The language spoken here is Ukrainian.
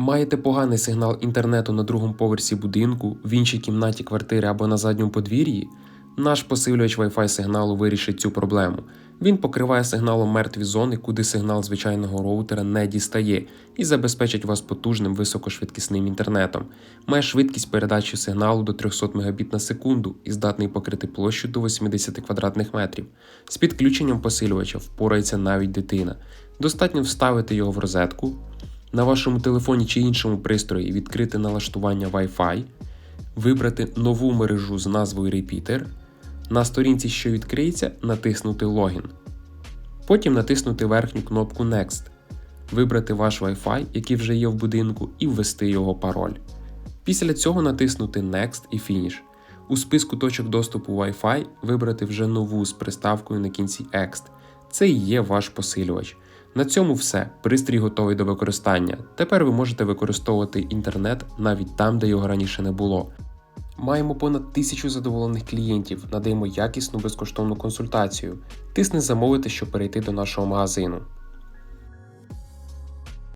Маєте поганий сигнал інтернету на другому поверсі будинку, в іншій кімнаті квартири або на задньому подвір'ї? Наш посилювач Wi-Fi сигналу вирішить цю проблему. Він покриває сигналом мертві зони, куди сигнал звичайного роутера не дістає, і забезпечить вас потужним високошвидкісним інтернетом. Має швидкість передачі сигналу до 300 Мбіт на секунду і здатний покрити площу до 80 квадратних метрів. З підключенням посилювача впорається навіть дитина. Достатньо вставити його в розетку, на вашому телефоні чи іншому пристрої відкрити налаштування Wi-Fi, вибрати нову мережу з назвою Repeater, на сторінці, що відкриється, натиснути Логін. Потім натиснути верхню кнопку Next, вибрати ваш Wi-Fi, який вже є в будинку, і ввести його пароль. Після цього натиснути Next і Finish. У списку точок доступу Wi-Fi вибрати вже нову з приставкою на кінці Ext. Це і є ваш посилювач. На цьому все. Пристрій готовий до використання. Тепер ви можете використовувати інтернет навіть там, де його раніше не було. Маємо понад тисячу задоволених клієнтів, надаємо якісну безкоштовну консультацію. Тисни замовити, щоб перейти до нашого магазину.